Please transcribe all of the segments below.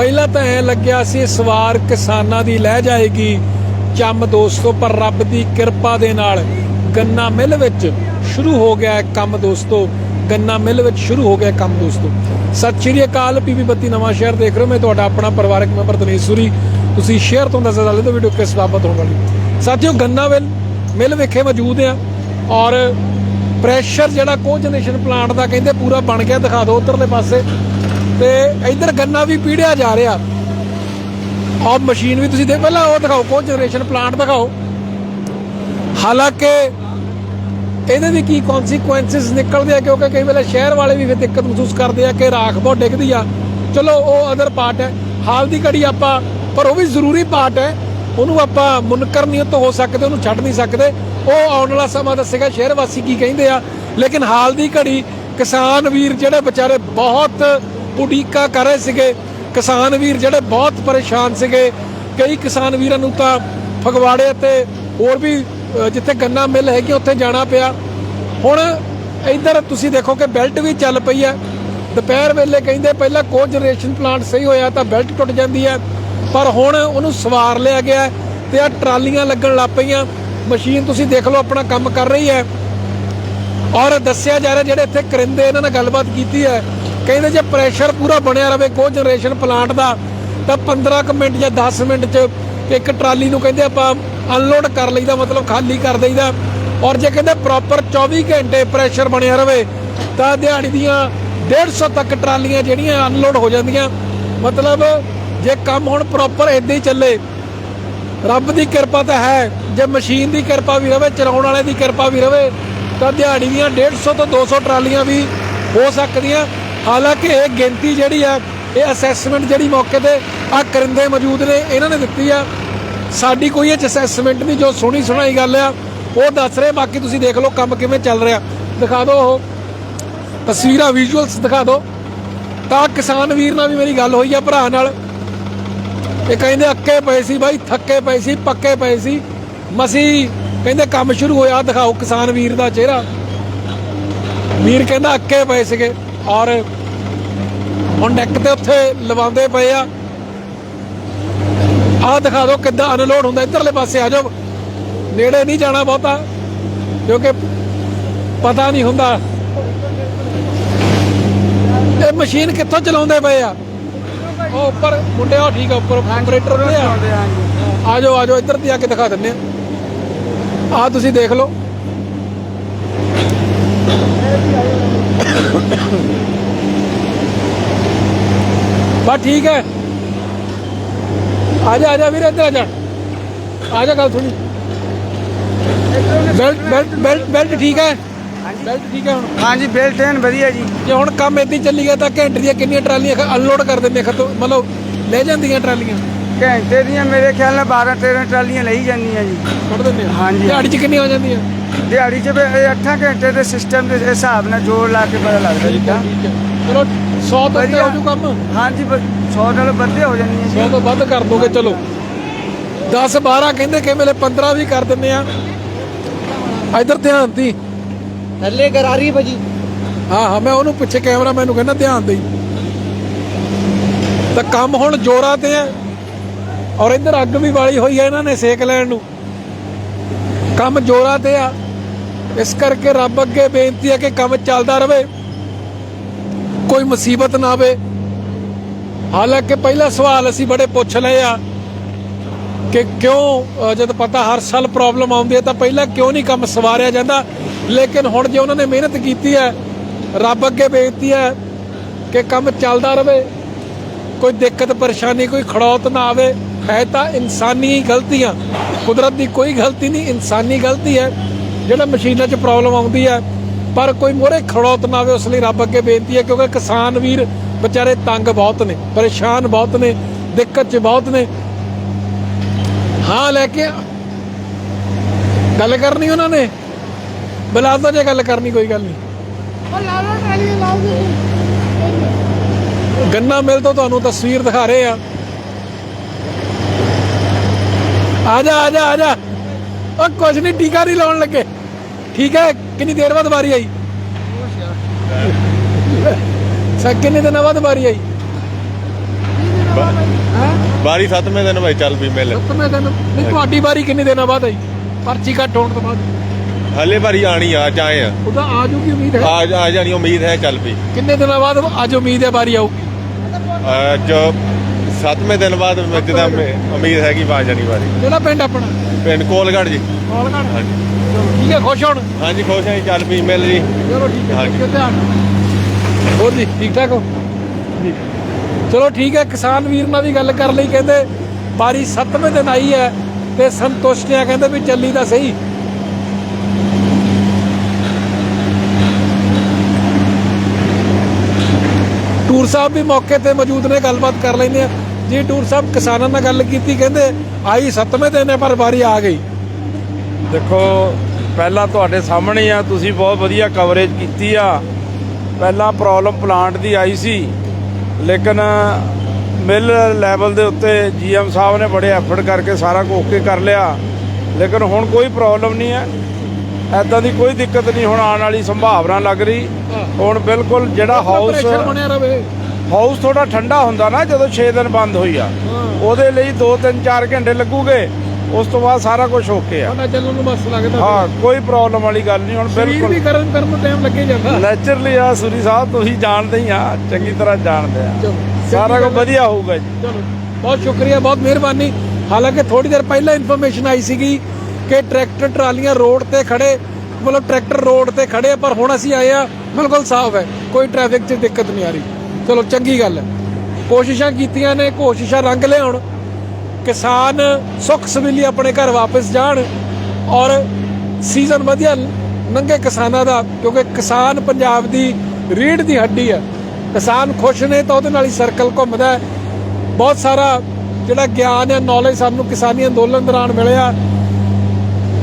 ਪਹਿਲਾਂ ਤਾਂ ਐ ਲੱਗਿਆ ਸੀ ਸਵਾਰ ਕਿਸਾਨਾਂ ਦੀ ਲੈ ਜਾਏਗੀ। ਚੰਮ ਦੋਸਤੋ, ਪਰ ਰੱਬ ਦੀ ਕਿਰਪਾ ਦੇ ਨਾਲ ਗੰਨਾ ਮਿਲ ਵਿੱਚ ਸ਼ੁਰੂ ਹੋ ਗਿਆ ਕੰਮ ਦੋਸਤੋ। ਗੰਨਾ ਮਿਲ ਵਿੱਚ ਸ਼ੁਰੂ ਹੋ ਗਿਆ ਕੰਮ ਦੋਸਤੋ। ਸਤਿ ਸ਼੍ਰੀ ਅਕਾਲ ਪੀਪੀ ਬੱਤੀ ਨਵਾਂ ਸ਼ਹਿਰ ਦੇਖ ਰਹੇ ਹੋ। ਮੈਂ ਤੁਹਾਡਾ ਆਪਣਾ ਪਰਿਵਾਰਕ ਮੈਂਬਰ ਦਿਨੇਸ਼ ਸੂਰੀ। ਤੁਸੀਂ ਸ਼ੇਅਰ ਤੋਂ ਦੱਸ ਲੈ ਤਾਂ ਵੀਡੀਓ ਕਿਸ ਬਾਬਤ ਹੋਣ ਵਾਲੀ। ਸਾਥੀਓ, ਗੰਨਾ ਮਿਲ ਮਿਲ ਵਿਖੇ ਮੌਜੂਦ ਆ ਔਰ ਪ੍ਰੈਸ਼ਰ ਜਿਹੜਾ ਕੋ ਜਨਰੇਸ਼ਨ ਪਲਾਂਟ ਦਾ ਕਹਿੰਦੇ ਪੂਰਾ ਬਣ ਗਿਆ, ਦਿਖਾ ਦਿਓ ਉਧਰਲੇ ਪਾਸੇ। ਤੇ ਇੱਧਰ ਗੰਨਾ ਵੀ ਪੀੜਿਆ ਜਾ ਰਿਹਾ। ਆਹ ਮਸ਼ੀਨ ਵੀ ਤੁਸੀਂ ਦੇਖ, ਪਹਿਲਾਂ ਉਹ ਦਿਖਾਓ ਕੋ ਜਨਰੇਸ਼ਨ ਪਲਾਂਟ ਦਿਖਾਓ। ਹਾਲਾਂਕਿ ਇਹਦੇ ਵੀ ਕੀ ਕਨਸੀਕੁਐਂਸਸ ਨਿਕਲਦੇ ਆ, ਕਿਉਂਕਿ ਕਈ ਵੇਲੇ ਸ਼ਹਿਰ ਵਾਲੇ ਵੀ ਫਿਰ ਦਿੱਕਤ ਮਹਿਸੂਸ ਕਰਦੇ ਆ ਕਿ ਰਾਖ ਬਹੁਤ ਡਿੱਗਦੀ ਆ। ਚਲੋ, ਉਹ ਅਦਰ ਪਾਰਟ ਹੈ। ਹਾਲ ਦੀ ਘੜੀ ਆਪਾਂ, ਪਰ ਉਹ ਵੀ ਜ਼ਰੂਰੀ ਪਾਰਟ ਹੈ। ਉਹਨੂੰ ਆਪਾਂ ਮੁਨਕਰ ਨਹੀਂ ਤੋਂ ਹੋ ਸਕਦੇ, ਉਹਨੂੰ ਛੱਡ ਨਹੀਂ ਸਕਦੇ। ਉਹ ਆਉਣ ਵਾਲਾ ਸਮਾਂ ਦੱਸੇਗਾ, ਸ਼ਹਿਰ ਵਾਸੀ ਕੀ ਕਹਿੰਦੇ ਆ। ਲੇਕਿਨ ਹਾਲ ਦੀ ਘੜੀ ਕਿਸਾਨ ਵੀਰ ਜਿਹੜੇ ਵਿਚਾਰੇ ਬਹੁਤ ਉਡੀਕਾ ਕਰ ਰਹੇ ਸੀਗੇ। ਕਿਸਾਨ ਵੀਰ ਜਿਹੜੇ ਬਹੁਤ ਪਰੇਸ਼ਾਨ ਸੀਗੇ। ਕਈ ਕਿਸਾਨ ਵੀਰਾਂ ਨੂੰ ਤਾਂ ਫਗਵਾੜੇ ਤੇ ਹੋਰ ਵੀ ਜਿੱਥੇ ਗੰਨਾ ਮਿਲ ਹੈਗੀ ਉੱਥੇ ਜਾਣਾ ਪਿਆ। ਹੁਣ ਇੱਧਰ ਤੁਸੀਂ ਦੇਖੋ ਕਿ ਬੈਲਟ ਵੀ ਚੱਲ ਪਈ ਹੈ। ਦੁਪਹਿਰ ਵੇਲੇ ਕਹਿੰਦੇ ਪਹਿਲਾਂ ਕੋ ਜਨਰੇਸ਼ਨ ਪਲਾਂਟ ਸਹੀ ਹੋਇਆ ਤਾਂ ਬੈਲਟ ਟੁੱਟ ਜਾਂਦੀ ਹੈ। ਪਰ ਹੁਣ ਉਹਨੂੰ ਸਵਾਰ ਲਿਆ ਗਿਆ ਹੈ ਤੇ ਆ ਟਰਾਲੀਆਂ ਲੱਗਣ ਲੱਗ ਪਈਆਂ। ਮਸ਼ੀਨ ਤੁਸੀਂ ਦੇਖ ਲਓ ਆਪਣਾ ਕੰਮ ਕਰ ਰਹੀ ਹੈ। ਔਰ ਦੱਸਿਆ ਜਾ ਰਿਹਾ ਜਿਹੜੇ ਇੱਥੇ ਕਰਿੰਦੇ ਇਹਨਾਂ ਨਾਲ ਗੱਲਬਾਤ ਕੀਤੀ ਹੈ। ਕਹਿੰਦੇ ਜੇ ਪ੍ਰੈਸ਼ਰ ਪੂਰਾ ਬਣਿਆ ਰਵੇ ਕੋ ਜਨਰੇਸ਼ਨ ਪਲਾਂਟ ਦਾ, ਤਾਂ 15 ਕੁ ਮਿੰਟ ਜਾਂ 10 ਮਿੰਟ ਚ ਇੱਕ ਟਰਾਲੀ ਨੂੰ ਕਹਿੰਦੇ ਆਪਾਂ ਅਨਲੋਡ ਕਰ ਲਈਦਾ, ਮਤਲਬ ਖਾਲੀ ਕਰ ਦਈਦਾ। ਔਰ ਜੇ ਕਹਿੰਦੇ ਪ੍ਰੋਪਰ 24 ਘੰਟੇ ਪ੍ਰੈਸ਼ਰ ਬਣਿਆ ਰਵੇ, ਤਾਂ ਦਿਹਾੜੀ ਦੀਆਂ 150 ਤੱਕ ਟਰਾਲੀਆਂ ਜਿਹੜੀਆਂ ਅਨਲੋਡ ਹੋ ਜਾਂਦੀਆਂ। ਮਤਲਬ ਜੇ ਕੰਮ ਹੁਣ ਪ੍ਰੋਪਰ ਇਦਾਂ ਹੀ ਚੱਲੇ, ਰੱਬ ਦੀ ਕਿਰਪਾ ਤਾਂ ਹੈ, ਜੇ ਮਸ਼ੀਨ ਦੀ ਕਿਰਪਾ ਵੀ ਰਵੇ, ਚਲਾਉਣ ਵਾਲੇ ਦੀ ਕਿਰਪਾ ਵੀ ਰਵੇ, ਤਾਂ ਦਿਹਾੜੀ ਦੀਆਂ 150 ਤੋਂ 200 ਟਰਾਲੀਆਂ ਵੀ ਹੋ ਸਕਦੀਆਂ। ਹਾਲਾਂਕਿ ਇਹ ਗਿਣਤੀ ਜਿਹੜੀ ਆ, ਇਹ ਅਸੈਸਮੈਂਟ ਜਿਹੜੀ ਮੌਕੇ ਤੇ ਆ ਕਰਿੰਦੇ ਮੌਜੂਦ ਨੇ, ਇਹਨਾਂ ਨੇ ਦਿੱਤੀ ਆ। ਸਾਡੀ ਕੋਈ ਇਹ ਅਸੈਸਮੈਂਟ ਨਹੀਂ, ਜੋ ਸੁਣੀ ਸੁਣਾਈ ਗੱਲ ਆ, ਉਹ ਦੱਸ ਰਹੇ ਬਾਕੀ ਤੁਸੀਂ ਦੇਖ ਲਓ ਕੰਮ ਕਿਵੇਂ ਚੱਲ ਰਿਹਾ। ਦਿਖਾ ਦਿਓ ਉਹ। ਤਸਵੀਰਾਂ ਵਿਜ਼ੂਅਲਸ ਦਿਖਾ ਦਿਓ। ਤਾਂ ਕਿਸਾਨ ਵੀਰ ਨਾਲ ਵੀ ਮੇਰੀ ਗੱਲ ਹੋਈ ਆ ਭਰਾ ਨਾਲ। ਇਹ ਕਹਿੰਦੇ ਅੱਕੇ ਪਏ ਸੀ ਬਾਈ, ਥੱਕੇ ਪਏ ਸੀ, ਪੱਕੇ ਪਏ ਸੀ। ਮਸੀ ਕਹਿੰਦੇ ਕੰਮ ਸ਼ੁਰੂ ਹੋਇਆ, ਦਿਖਾਓ ਕਿਸਾਨ ਵੀਰ ਦਾ ਚਿਹਰਾ। ਵੀਰ ਕਹਿੰਦਾ ਅੱਕੇ ਪਏ ਸੀਗੇ। ਔਰ ਹੁਣ ਡੈਕ ਤੇ ਉੱਥੇ ਲਵਾਉਂਦੇ ਪਏ ਆ। ਆਹ ਦਿਖਾ ਦਿਓ ਕਿੱਦਾਂ ਅਨਲੋਡ ਹੁੰਦਾ ਇਧਰਲੇ ਪਾਸੇ ਆ ਜਾਓ। ਨੇੜੇ ਨਹੀਂ ਜਾਣਾ ਬਹੁਤਾ ਕਿਉਂਕਿ ਪਤਾ ਨਹੀਂ ਹੁੰਦਾ। ਇਹ ਮਸ਼ੀਨ ਕਿੱਥੋਂ ਚਲਾਉਂਦੇ ਪਏ ਆ? ਉਹ ਉੱਪਰ ਮੁੰਡੇ ਉਹ ਠੀਕ ਆ ਉੱਪਰ ਆਪਰੇਟਰ ਉਹਦੇ ਆ। ਆ ਜਾਓ ਆ ਜਾਓ ਇੱਧਰ ਦੀ ਆ ਕੇ ਦਿਖਾ ਦਿੰਨੇ ਆ। ਆ ਤੁਸੀਂ ਦੇਖ ਲਓ। ਬਸ ਠੀਕ ਹੈ। ਆ ਜਾ ਆ ਜਾ ਵੀਰੇ ਇੱਧਰ ਆ ਜਾ। ਆ ਜਾ ਗੱਲ ਸੁਣੀ। ਬੈਲਟ ਬੈਲਟ ਬੈਲਟ ਬੈਲਟ ਠੀਕ ਹੈ। ਬੈਲਟ ਠੀਕ ਹੈ ਹੁਣ। ਹਾਂਜੀ ਬੇਲਟੇਨ ਵਧੀਆ ਜੀ। ਜੇ ਹੁਣ ਕੰਮ ਹੀ ਚੱਲੀ ਗਿਆ ਤਾਂ ਘੰਟੇ ਦੀਆਂ ਕਿੰਨੀਆਂ ਟਰਾਲੀਆਂ ਅਨਲੋਡ ਕਰ ਦਿੰਦੇ ਖਤੋ ਮਤਲਬ ਲੈ ਜਾਂਦੀਆਂ ਟਰਾਲੀਆਂ। ਘੰਟੇ ਦੀਆਂ ਮੇਰੇ ਖਿਆਲ ਨਾਲ 12 13 ਟਰਾਲੀਆਂ ਲਈ ਜਾਂਦੀਆਂ ਜੀ। ਸੁੱਟ ਦਿੰਦੇ ਹਾਂਜੀ। ਦਿਹਾੜੀ 'ਚ ਕਿੰਨੀਆਂ ਹੋ ਜਾਂਦੀਆਂ? ਦਿਹਾੜੀ 'ਚ ਵੀ ਇਹ 8 ਘੰਟੇ ਦੇ ਸਿਸਟਮ ਦੇ ਹਿਸਾਬ ਨਾਲ ਜੋੜ ਲਾ ਕੇ ਪਤਾ ਲੱਗਦਾ ਜੀ ਤਾਂ। ਚਲੋ 100 ਤੋਂ ਉੱਤੇ ਵਧੀਆ। ਹੋ ਜੂ ਕੰਮ? ਹਾਂਜੀ 100 ਨਾਲੋਂ ਵੱਧੇ ਹੋ ਜਾਂਦੀਆਂ ਜੀ। 100 ਤੋਂ ਵੱਧ ਕਰ ਦੋਗੇ ਚਲੋ। 10 12 ਕਹਿੰਦੇ ਕਿ ਵੇਲੇ 15 ਵੀ ਕਰ ਦਿੰਨੇ ਆ। ਇਧਰ ਧਿਆਨ ਦੀ। ਥੱਲੇ ਗਰਾਰੀ ਭਾਜੀ। ਹਾਂ ਹਾਂ ਮੈਂ ਉਹਨੂੰ ਪਿੱਛੇ ਕੈਮਰਾ ਮੈਨੂੰ ਕਹਿੰਦਾ ਧਿਆਨ ਦੇਈ। ਤਾਂ ਕੰਮ ਹੁਣ ਜੋਰਾਂ ਤੇ ਆ। ਔਰ ਇੱਧਰ ਅੱਗ ਵੀ ਵਾਲੀ ਹੋਈ ਹੈ ਇਹਨਾਂ ਨੇ ਸੇਕ ਲੈਣ ਨੂੰ। ਕੰਮ ਜੋਰਾਂ ਤੇ ਆ। ਇਸ ਕਰਕੇ ਰੱਬ ਅੱਗੇ ਬੇਨਤੀ ਹੈ ਕਿ ਕੰਮ ਚੱਲਦਾ ਰਵੇ। ਕੋਈ ਮੁਸੀਬਤ ਨਾ ਆਵੇ। ਹਾਲਾਂਕਿ ਪਹਿਲਾ ਸਵਾਲ ਅਸੀਂ ਬੜੇ ਪੁੱਛ ਲਏ ਆ ਕਿ ਕਿਉਂ ਅ, ਜਦ ਪਤਾ ਹਰ ਸਾਲ ਪ੍ਰੋਬਲਮ ਆਉਂਦੀ ਹੈ ਤਾਂ ਪਹਿਲਾਂ ਕਿਉਂ ਨਹੀਂ ਕੰਮ ਸਵਾਰਿਆ ਜਾਂਦਾ? ਲੇਕਿਨ ਹੁਣ ਜੇ ਉਹਨਾਂ ਨੇ ਮਿਹਨਤ ਕੀਤੀ ਹੈ ਰੱਬ ਅੱਗੇ ਬੇਨਤੀ ਹੈ ਕਿ ਕੰਮ ਚੱਲਦਾ ਰਵੇ ਕੋਈ ਦਿੱਕਤ ਪਰੇਸ਼ਾਨੀ ਕੋਈ ਖੜੌਤ ਨਾ ਆਵੇ ਹੈ ਤਾਂ ਇਨਸਾਨੀ ਗਲਤੀਆਂ। ਕੁਦਰਤ ਦੀ ਕੋਈ ਗਲਤੀ ਨਹੀਂ ਇਨਸਾਨੀ ਗਲਤੀ ਹੈ। ਜਿਹੜਾ ਮਸ਼ੀਨਾਂ 'ਚ ਪ੍ਰੋਬਲਮ ਆਉਂਦੀ ਹੈ ਪਰ ਕੋਈ ਮੋਰੇ ਖੜੌਤ ਨਾ ਆਵੇ ਉਸ ਲਈ ਰੱਬ ਅੱਗੇ ਬੇਨਤੀ ਹੈ ਕਿਉਂਕਿ ਕਿਸਾਨ ਵੀਰ ਵਿਚਾਰੇ ਤੰਗ ਬਹੁਤ ਨੇ ਪਰੇਸ਼ਾਨ ਬਹੁਤ ਨੇ ਦਿੱਕਤ 'ਚ ਬਹੁਤ ਨੇ। ਹਾਂ ਲੈ ਕੇ। ਗੱਲ ਕਰਨੀ ਉਹਨਾਂ ਨੇ? ਬੁਲਾ ਦੋ ਜੇ ਗੱਲ ਕਰਨੀ ਕੋਈ ਗੱਲ ਨਹੀਂ। ਗੰਨਾ ਮਿਲ ਤੋਂ ਤੁਹਾਨੂੰ ਤਸਵੀਰ ਦਿਖਾ ਰਹੇ ਆ। ਆ ਜਾ ਆ ਜਾ ਆ ਜਾ। ਉਹ ਕੁਛ ਨਹੀਂ ਟੀਕਾ ਨਹੀਂ ਲਾਉਣ ਲੱਗੇ। ਠੀਕ ਹੈ? ਕਿੰਨੀ ਦੇਰ ਬਾਅਦ ਵਾਰੀ ਆਈ? ਸਾ ਕਿੰਨੇ ਦਿਨਾਂ ਬਾਅਦ ਵਾਰੀ ਆਈ? ਬਾਰੀ ਸੱਤਵੇਂ ਦਿਨ ਭਾਈ ਚੱਲ ਵੀ ਮਿਲ। ਸੱਤਵੇਂ ਦਿਨ। ਨਹੀਂ ਤੁਹਾਡੀ ਵਾਰੀ ਕਿੰਨੇ ਦਿਨਾਂ ਬਾਅਦ ਆਈ? ਪਰਚੀ ਕੱਟ ਹੋਣ ਤੋਂ ਬਾਅਦ। ਹਲੇ ਭਾਰੀ ਆਣੀ ਆ ਆਏ ਆ। ਉਹਦਾ ਆ ਜੂਗੀ ਉਮੀਦ ਹੈ? ਆ ਆ ਜਾਣੀ ਉਮੀਦ ਹੈ ਚੱਲ ਵੀ। ਕਿੰਨੇ ਦਿਨਾਂ ਬਾਅਦ ਅੱਜ ਉਮੀਦ ਹੈ ਵਾਰੀ ਆਊਗੀ? ਅੱਜ ਸੱਤਵੇਂ ਦਿਨ ਬਾਅਦ ਜਿੱਦਾਂ ਉਮੀਦ ਹੈਗੀ ਆ ਜਾਣੀ ਵਾਰੀ ਕਿਹੜਾ ਪਿੰਡ ਆਪਣਾ? ਪਿੰਡ ਕੋਲਗੜ ਜੀ। ਕੋਲਗੜ? ਹਾਂਜੀ। ਚਲੋ ਠੀਕ ਹੈ ਖੁਸ਼ ਹੋਣ? ਹਾਂਜੀ ਖੁਸ਼ ਹਾਂ ਜੀ, ਚੱਲ ਵੀ ਮਿਲ ਜੀ। ਚਲੋ ਠੀਕ ਹੈ ਹਾਂਜੀ। ਰੱਖਿਓ ਧਿਆਨ ਹੋਰ ਜੀ ਠੀਕ ਠਾਕ ਹੋ? ਠੀਕ। ਚਲੋ ਠੀਕ ਹੈ ਕਿਸਾਨ ਵੀਰ ਨਾਲ ਵੀ ਗੱਲ ਕਰ ਲਈ ਕਹਿੰਦੇ ਬਾਰੀ 7ਵੇਂ ਦਿਨ ਆਈ ਹੈ ਤੇ ਸੰਤੁਸ਼ਟ ਆ ਕਹਿੰਦੇ ਵੀ ਚੱਲੀ ਤਾਂ ਸਹੀ। ਟੂਰ ਸਾਹਿਬ ਵੀ ਮੌਕੇ ਤੇ ਮੌਜੂਦ ਨੇ ਗੱਲਬਾਤ ਕਰ ਲੈਂਦੇ ਆ ਜੀ ਟੂਰ ਸਾਹਿਬ ਕਿਸਾਨਾਂ ਨਾਲ ਗੱਲ ਕੀਤੀ ਕਹਿੰਦੇ ਆਈ 7ਵੇਂ ਦਿਨ ਹੈ ਪਰ ਬਾਰੀ ਆ ਗਈ। ਦੇਖੋ ਪਹਿਲਾਂ ਤੁਹਾਡੇ ਸਾਹਮਣੇ ਆ ਤੁਸੀਂ ਬਹੁਤ ਵਧੀਆ ਕਵਰੇਜ ਕੀਤੀ ਆ। ਪਹਿਲਾਂ ਪ੍ਰੋਬਲਮ ਪਲਾਂਟ ਦੀ ਆਈ ਸੀ ਲੇਕਿਨ ਮਿਲ ਲੈਵਲ ਦੇ ਉੱਤੇ ਜੀਐਮ ਸਾਹਿਬ ਨੇ ਬੜੇ ਐਫਰਟ ਕਰਕੇ ਸਾਰਾ ਕੁਝ ਓਕੇ ਕਰ ਲਿਆ। ਲੇਕਿਨ ਹੁਣ ਕੋਈ ਪ੍ਰੋਬਲਮ ਨਹੀਂ ਹੈ। ਐਦਾਂ ਦੀ ਕੋਈ ਦਿੱਕਤ ਨਹੀਂ ਹੁਣ ਆਉਣ ਵਾਲੀ ਸੰਭਾਵਨਾ ਲੱਗ ਰਹੀ। ਹੁਣ ਬਿਲਕੁਲ ਜਿਹੜਾ ਹਾਊਸ ਹਾਊਸ ਥੋੜਾ ਠੰਡਾ ਹੁੰਦਾ ਨਾ ਜਦੋਂ 6 ਦਿਨ ਬੰਦ ਹੋਈ ਆ। ਉਹਦੇ ਲਈ 2 3 4 ਘੰਟੇ ਲੱਗੂਗੇ ਉਸ ਤੋਂ ਬਾਅਦ ਸਾਰਾ ਕੁਝ ਓਕੇ ਆ। ਸਾਡਾ ਚੱਲਣ ਨੂੰ ਬਸ ਲੱਗਦਾ ਹਾਂ ਕੋਈ ਪ੍ਰੋਬਲਮ ਵਾਲੀ ਗੱਲ ਨਹੀਂ ਹੁਣ ਸਰੀਰ ਵੀ ਬਿਲਕੁਲ ਕਰਨ ਕਰਨ ਨੂੰ ਟਾਈਮ ਲੱਗੇ ਜਾਂਦਾ। ਨੇਚਰਲੀ ਆ ਸੁਰੀ ਸਾਹਿਬ ਤੁਸੀਂ ਜਾਣਦੇ ਹੀ ਆ ਚੰਗੀ ਤਰ੍ਹਾਂ ਜਾਣਦੇ ਆ। ਚਲੋ, ਸਾਰਾ ਕੁਝ ਗੱਲ ਹੈ। ਵਧੀਆ ਹੋਊਗਾ ਜੀ। ਚਲੋ ਬਹੁਤ ਸ਼ੁਕਰੀਆ ਬਹੁਤ ਮਿਹਰਬਾਨੀ। ਹਾਲਾਂਕਿ ਥੋੜੀ ਦੇਰ ਪਹਿਲਾਂ ਇਨਫੋਰਮੇਸ਼ਨ ਆਈ ਸੀਗੀ ਕਿ ਟਰੈਕਟਰ ਟਰਾਲੀਆਂ ਰੋਡ ਤੇ ਖੜੇ ਮਤਲਬ ਟਰੈਕਟਰ ਰੋਡ ਤੇ ਖੜੇ ਆ, ਪਰ ਹੁਣ ਅਸੀਂ ਆਏ ਆ ਬਿਲਕੁਲ ਸਾਫ਼ ਹੈ। ਕੋਈ ਟ੍ਰੈਫਿਕ 'ਚ ਦਿੱਕਤ ਨਹੀਂ ਆ ਰਹੀ। ਚਲੋ ਚੰਗੀ ਗੱਲ ਹੈ। ਕੋਸ਼ਿਸ਼ਾਂ ਕੀਤੀਆਂ ਨੇ, ਕੋਸ਼ਿਸ਼ਾਂ ਰੰਗ ਲਿਆਉਣ। ਕਿਸਾਨ ਸੁੱਖ ਸਵੀਲੀ ਆਪਣੇ ਘਰ ਵਾਪਸ ਜਾਣ ਔਰ ਸੀਜ਼ਨ ਵਧੀਆ ਲੰਘੇ ਕਿਸਾਨਾਂ ਦਾ, ਕਿਉਂਕਿ ਕਿਸਾਨ ਪੰਜਾਬ ਦੀ ਰੀੜ ਦੀ ਹੱਡੀ ਹੈ। ਕਿਸਾਨ ਖੁਸ਼ ਨੇ ਤਾਂ ਉਹਦੇ ਨਾਲ ਹੀ ਸਰਕਲ ਘੁੰਮਦਾ ਬਹੁਤ ਸਾਰਾ ਜਿਹੜਾ ਗਿਆਨ ਹੈ ਨੌਲੇਜ ਸਾਨੂੰ ਕਿਸਾਨੀ ਅੰਦੋਲਨ ਦੌਰਾਨ ਮਿਲਿਆ।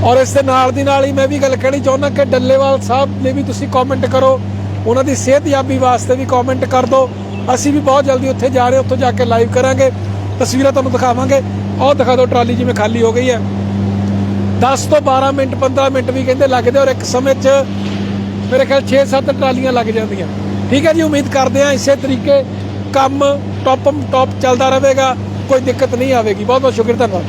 ਔਰ ਇਸ ਦੇ ਨਾਲ ਦੀ ਨਾਲ ਹੀ ਮੈਂ ਵੀ ਗੱਲ ਕਹਿਣੀ ਚਾਹੁੰਦਾ ਕਿ ਡੱਲੇਵਾਲ ਸਾਹਿਬ ਨੇ ਵੀ ਤੁਸੀਂ ਕਮੈਂਟ ਕਰੋ। ਉਹਨਾਂ ਦੀ ਸਿਹਤਯਾਬੀ ਵਾਸਤੇ ਵੀ ਕਮੈਂਟ ਕਰ ਦਿਓ। ਅਸੀਂ ਵੀ ਬਹੁਤ ਜਲਦੀ ਉੱਥੇ ਜਾ ਰਹੇ ਉੱਥੋਂ ਜਾ ਕੇ ਲਾਈਵ ਕਰਾਂਗੇ। ਤਸਵੀਰਾਂ ਤੁਹਾਨੂੰ ਦਿਖਾਵਾਂਗੇ। ਆਹ ਦਿਖਾ ਦਿਓ, ਟਰਾਲੀ ਜਿਵੇਂ ਖਾਲੀ ਹੋ ਗਈ ਹੈ। 10 ਤੋਂ 12 ਮਿੰਟ 15 ਮਿੰਟ ਵੀ ਕਹਿੰਦੇ ਲੱਗਦੇ ਔਰ ਇੱਕ ਸਮੇਂ 'ਚ ਮੇਰੇ ਖਿਆਲ 6-7 ਟਰਾਲੀਆਂ ਲੱਗ ਜਾਂਦੀਆਂ। ਠੀਕ ਹੈ ਜੀ, ਉਮੀਦ ਕਰਦੇ ਹਾਂ ਇਸੇ ਤਰੀਕੇ ਕੰਮ ਟੌਪ ਟੌਪ ਚੱਲਦਾ ਰਹੇਗਾ। ਕੋਈ ਦਿੱਕਤ ਨਹੀਂ ਆਵੇਗੀ। ਬਹੁਤ ਬਹੁਤ ਸ਼ੁਕਰੀਆ, ਧੰਨਵਾਦ।